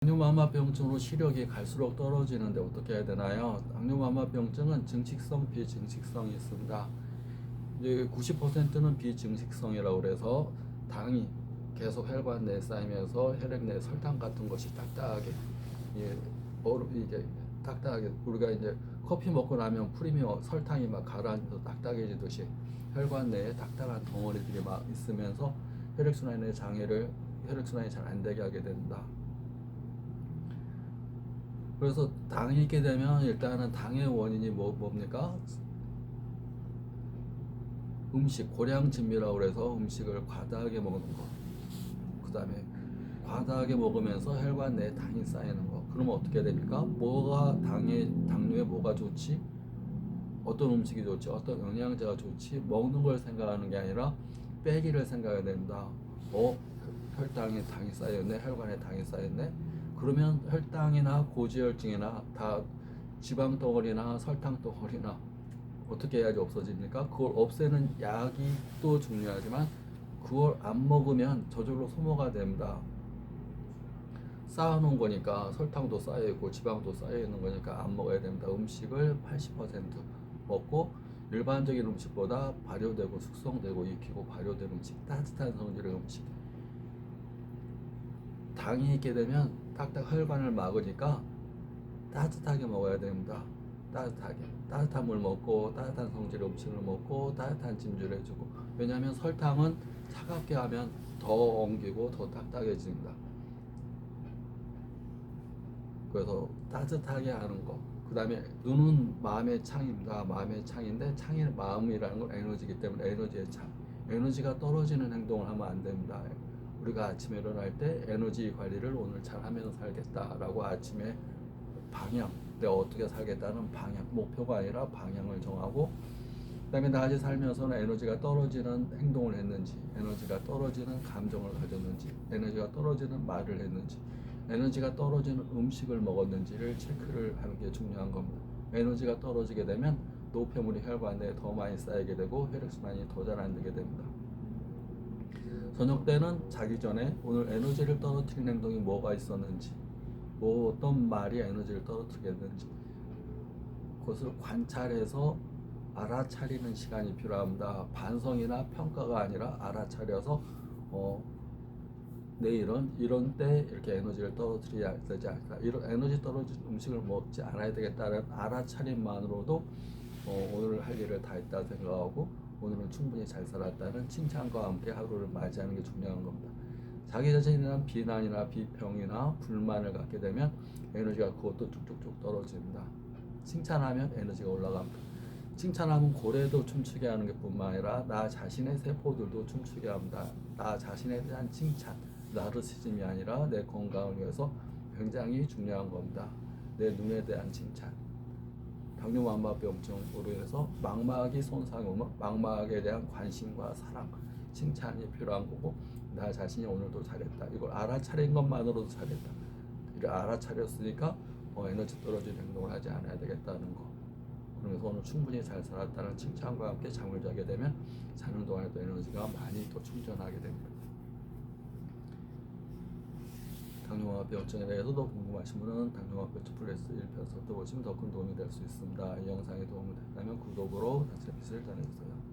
당뇨마마병증으로 시력이 갈수록 떨어지는데 어떻게 해야 되나요? 당뇨마마병증은 증식성, 비증식성이 있습니다. 이제 90%는 비증식성이라고 그래서 당이 계속 혈관 내에 쌓이면서 혈액 내에 설탕 같은 것이 딱딱하게 예, 얼- 이게 딱딱하게 우리가 이제 커피 먹고 나면 프리미 설탕이 막 가라앉아서 딱딱해지듯이 혈관 내에 딱딱한 덩어리들이 막 있으면서 혈액 순환의 장애를 혈액 순환이 잘 안 되게 하게 된다. 그래서 당이 있게 되면 일단은 당의 원인이 뭐 뭡니까? 음식 고량 진미라고 그래서 음식을 과다하게 먹는 거. 그다음에 과다하게 먹으면서 혈관 내에 당이 쌓이는 거. 그러면 어떻게 됩니까? 뭐가 당에 당뇨에 뭐가 좋지? 어떤 음식이 좋지? 어떤 영양제가 좋지? 먹는 걸 생각하는 게 아니라 빼기를 생각해야 된다. 어? 혈당에 당이 쌓였네. 혈관에 당이 쌓였네. 그러면 혈당이나 고지혈증이나 다 지방 덩어리나 설탕 덩어리나 어떻게 해야지 없어집니까? 그걸 없애는 약이 또 중요하지만 그걸 안 먹으면 저절로 소모가 됩니다. 쌓아놓은 거니까 설탕도 쌓여 있고 지방도 쌓여 있는 거니까 안 먹어야 됩니다. 음식을 80% 먹고 일반적인 음식보다 발효되고 숙성되고 익히고 발효된 음식, 따뜻한 성질의 음식. 당이 있게 되면 딱딱 혈관을 막으니까 따뜻하게 먹어야 됩니다. 따뜻하게 따뜻한 물 먹고 따뜻한 성질의 음식을 먹고 따뜻한 찜질을 해주고 왜냐하면 설탕은 차갑게 하면 더 엉기고 더 딱딱해집니다. 그래서 따뜻하게 하는 거. 그 다음에 눈은 마음의 창입니다. 마음의 창인데 창이 마음이라는 건 에너지이기 때문에 에너지의 창. 에너지가 떨어지는 행동을 하면 안 됩니다. 우리가 아침에 일어날 때 에너지 관리를 오늘 잘 하면서 살겠다라고 아침에 방향, 내가 어떻게 살겠다는 방향, 목표가 아니라 방향을 정하고 그다음에 낮에 살면서는 에너지가 떨어지는 행동을 했는지, 에너지가 떨어지는 감정을 가졌는지, 에너지가 떨어지는 말을 했는지, 에너지가 떨어지는 음식을 먹었는지를 체크를 하는 게 중요한 겁니다. 에너지가 떨어지게 되면 노폐물이 혈관 내에 더 많이 쌓이게 되고 혈액순환이 더 잘 안 되게 됩니다. 저녁 때는 자기 전에 오늘 에너지를 떨어뜨리는 행동이 뭐가 있었는지, 뭐 어떤 말이 에너지를 떨어뜨리게 했는지, 그것을 관찰해서 알아차리는 시간이 필요합니다. 반성이나 평가가 아니라 알아차려서 어, 내일은 이런 때 이렇게 에너지를 떨어뜨려야 되지 않을까. 이런 에너지 떨어진 음식을 먹지 않아야 되겠다는 알아차림만으로도 어, 오늘 할 일을 다 했다 생각하고 오늘은 충분히 잘 살았다는 칭찬과 함께 하루를 맞이하는 게 중요한 겁니다. 자기 자신에 대한 비난이나 비평이나 불만을 갖게 되면 에너지가 그것도 쭉쭉쭉 떨어집니다. 칭찬하면 에너지가 올라갑니다. 칭찬하면 고래도 춤추게 하는 게 뿐만 아니라 나 자신의 세포들도 춤추게 합니다. 나 자신에 대한 칭찬, 나르시즘이 아니라 내 건강을 위해서 굉장히 중요한 겁니다. 내 눈에 대한 칭찬. 당뇨만마병증으로 인해서 망막이 손상이 오면 망막에 대한 관심과 사랑, 칭찬이 필요한 거고 나 자신이 오늘도 잘했다. 이걸 알아차린 것만으로도 잘했다. 이를 알아차렸으니까 어, 에너지 떨어지는 행동을 하지 않아야 되겠다는 거. 그러면서 오늘 충분히 잘 살았다는 칭찬과 함께 잠을 자게 되면 자는 동안에도 에너지가 많이 또 충전하게 됩니다. 당뇨마병증에 대해서 더 궁금하신 분은 당뇨마병증 플러스 1편 써보시면 더 큰 도움이 될 수 있습니다. 이 영상이 도움이 됐다면 구독으로 서비스를 전해주세요.